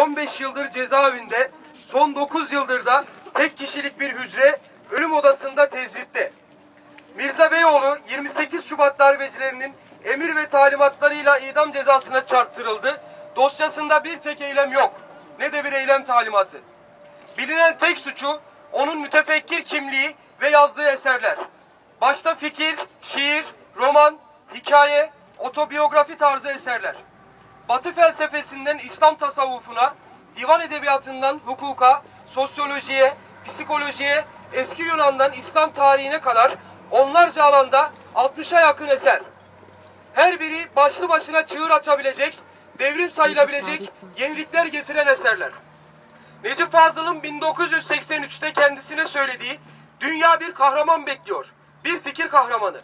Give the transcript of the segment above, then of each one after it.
15 yıldır cezaevinde, son 9 yıldır da tek kişilik bir hücre ölüm odasında tecritte. Mirza Beyoğlu 28 Şubat darbecilerinin emir ve talimatlarıyla idam cezasına çarptırıldı. Dosyasında bir tek eylem yok. Ne de bir eylem talimatı. Bilinen tek suçu onun mütefekkir kimliği ve yazdığı eserler. Başta fikir, şiir, roman, hikaye, otobiyografi tarzı eserler. Batı felsefesinden İslam tasavvufuna, divan edebiyatından hukuka, sosyolojiye, psikolojiye, eski Yunan'dan İslam tarihine kadar onlarca alanda 60'a yakın eser. Her biri başlı başına çığır açabilecek, devrim sayılabilecek yenilikler getiren eserler. Necip Fazıl'ın 1983'te kendisine söylediği dünya bir kahraman bekliyor. Bir fikir kahramanı.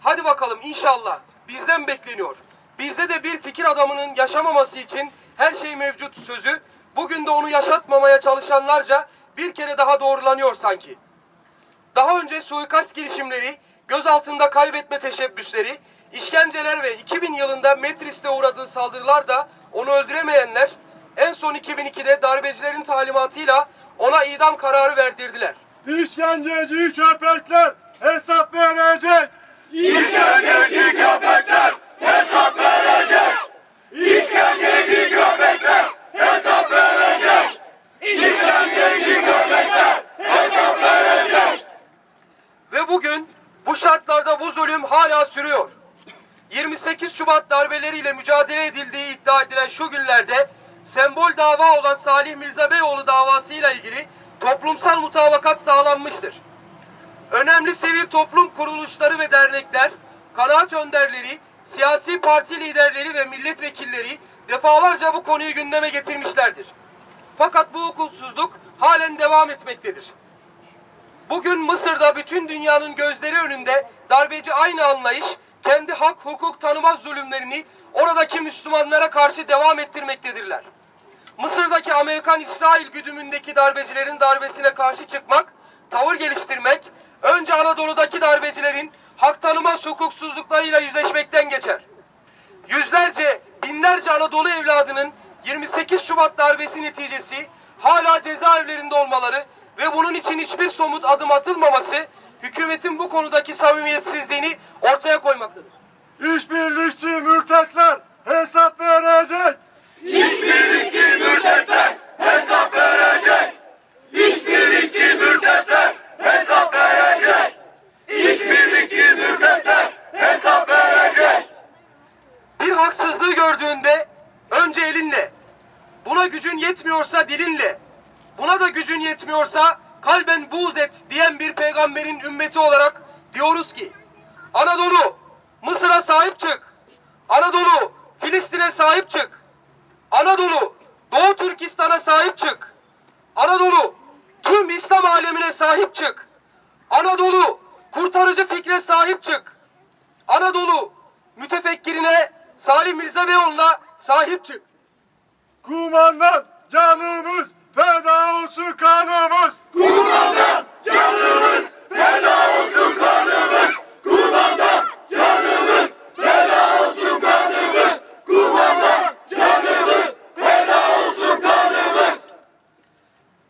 Hadi bakalım inşallah bizden bekleniyor. Bizde de bir fikir adamının yaşamaması için her şey mevcut sözü bugün de onu yaşatmamaya çalışanlarca bir kere daha doğrulanıyor sanki. Daha önce suikast girişimleri, gözaltında kaybetme teşebbüsleri, işkenceler ve 2000 yılında Metris'te uğradığı saldırılar da onu öldüremeyenler en son 2002'de darbecilerin talimatıyla ona idam kararı verdirdiler. İşkenceci köpekler hesap verecek. İşkenceci köpekler hesap verecek. İşkenceci köpekler hesap verecek. İşkenceci köpekler hesap verecek. Ve bugün bu şartlarda bu zulüm hala sürüyor. 28 Şubat darbeleriyle mücadele edildiği iddia edilen şu günlerde sembol dava olan Salih Mirza Beyoğlu davasıyla ilgili toplumsal mutabakat sağlanmıştır. Önemli sivil toplum kuruluşları ve dernekler, kanaat önderleri, siyasi parti liderleri ve milletvekilleri defalarca bu konuyu gündeme getirmişlerdir. Fakat bu hukuksuzluk halen devam etmektedir. Bugün Mısır'da bütün dünyanın gözleri önünde darbeci aynı anlayış kendi hak hukuk tanımaz zulümlerini oradaki Müslümanlara karşı devam ettirmektedirler. Mısır'daki Amerikan-İsrail güdümündeki darbecilerin darbesine karşı çıkmak, tavır geliştirmek, önce Anadolu'daki darbecilerin hak tanımaz hukuksuzluklarıyla yüzleşmekten geçer. Yüzlerce, binlerce Anadolu evladının 28 Şubat darbesi neticesi hala cezaevlerinde olmaları ve bunun için hiçbir somut adım atılmaması hükümetin bu konudaki samimiyetsizliğini ortaya koymaktadır. İşbirlikçi mürtetler hesap verecek. İşbirlikçi mürtetler hesap verecek. İşbirlikçi mürtetler hesap verecek. İşbirlikçi mürtetler hesap verecek. Bir haksızlığı gördüğünde önce elinle, buna gücün yetmiyorsa dilinle, buna da gücün yetmiyorsa kalben buğz et diyen bir peygamberin ümmeti olarak diyoruz ki Anadolu Mısır'a sahip çık. Anadolu Filistin'e sahip çık. Anadolu Doğu Türkistan'a sahip çık. Anadolu tüm İslam alemine sahip çık. Anadolu kurtarıcı fikre sahip çık. Anadolu mütefekkirine Salim Mirza Beyoğlu'na sahip çık. Kumandan canımız feda olsun kanımız. Kumandan canımız feda olsun kanımız. Kumandan canımız feda olsun kanımız. Kumandan canımız feda olsun kanımız.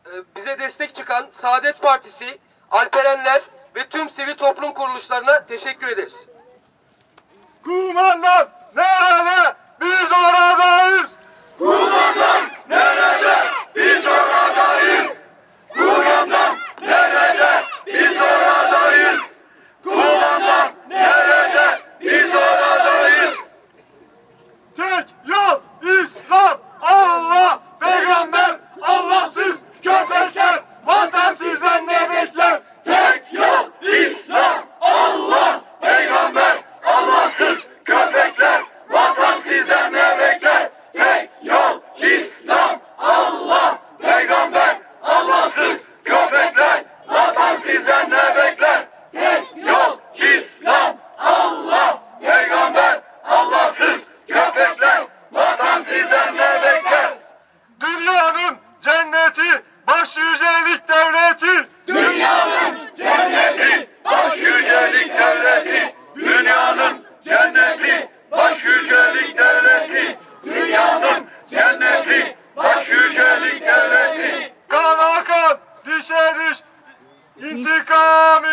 Ee, Bize destek çıkan Saadet Partisi, Alperenler ve tüm sivil toplum kuruluşlarına teşekkür ederiz. Kumandan nerede? Biz oradayız. Kumandan nerede? Biz oradayız. Kumandan nerede? Biz oradayız. Kumandan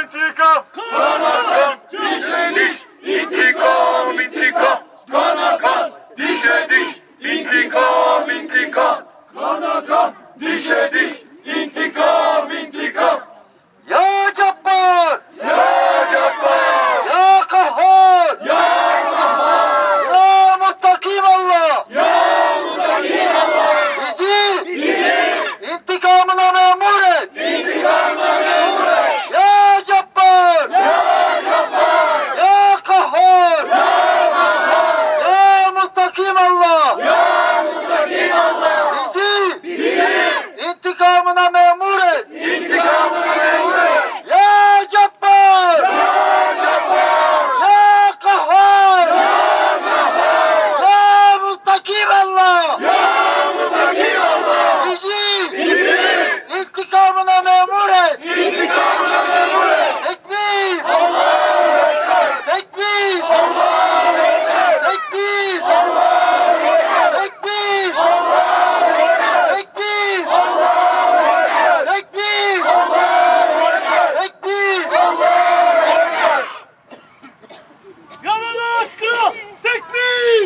intikam. Kana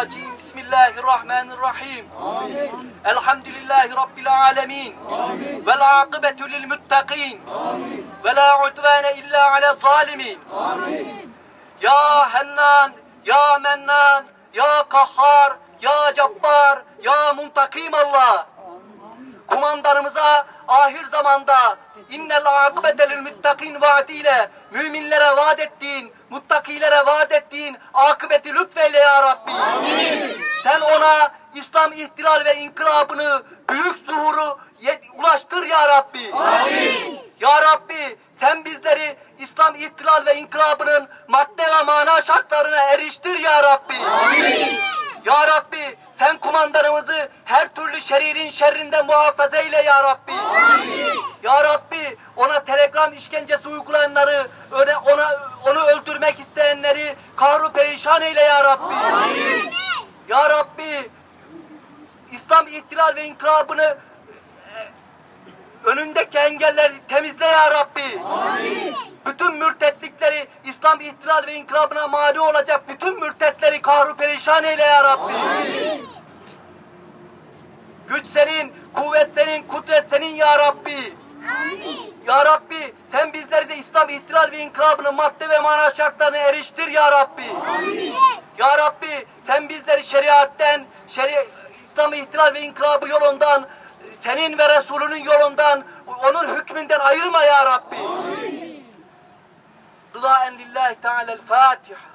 الرجيم بسم الله الرحمن الرحيم آمين. الحمد لله رب العالمين آمين. والعاقبة للمتقين آمين. ولا عدوان إلا على الظالمين آمين. يا حنان يا منان يا قهار يا جبار يا منتقم الله kumandanımıza ahir zamanda innel akıbete lil muttakin vaadiyle müminlere vaat ettiğin, muttakilere vaat ettiğin akıbeti lütfeyle ya Rabbi. Sen ona İslam ihtilal ve inkılabını, büyük zuhuru ulaştır ya Rabbi. Ya Rabbi sen bizleri İslam ihtilal ve inkılabının madde ve mana şartlarına eriştir ya Rabbi. Ya Rabbi sen kumandanımızı her türlü şeririn şerrinden muhafaza eyle ya Rabbi. Ya Rabbi ona telegram işkencesi uygulayanları, öne, ona onu öldürmek isteyenleri kahru perişan eyle ya Rabbi. Ya Rabbi İslam ihtilal ve inkılabını önündeki engelleri temizle ya Rabbi. Bütün mürtetlikleri İslam ihtilal ve inkılabına mani olacak bütün mürtetleri kahru perişan eyle ya Rabbi. Güç senin, kuvvet senin, kudret senin ya Rabbi. Ya Rabbi sen bizleri de İslam ihtilal ve inkılabının madde ve mana şartlarına eriştir ya Rabbi. Ya Rabbi sen bizleri şeriatten, şeri İslam ihtilal ve inkılabı yolundan, senin ve Resulünün yolundan, onun hükmünden ayırma ya Rabbi. Duaen lillahi teala'l Fatiha.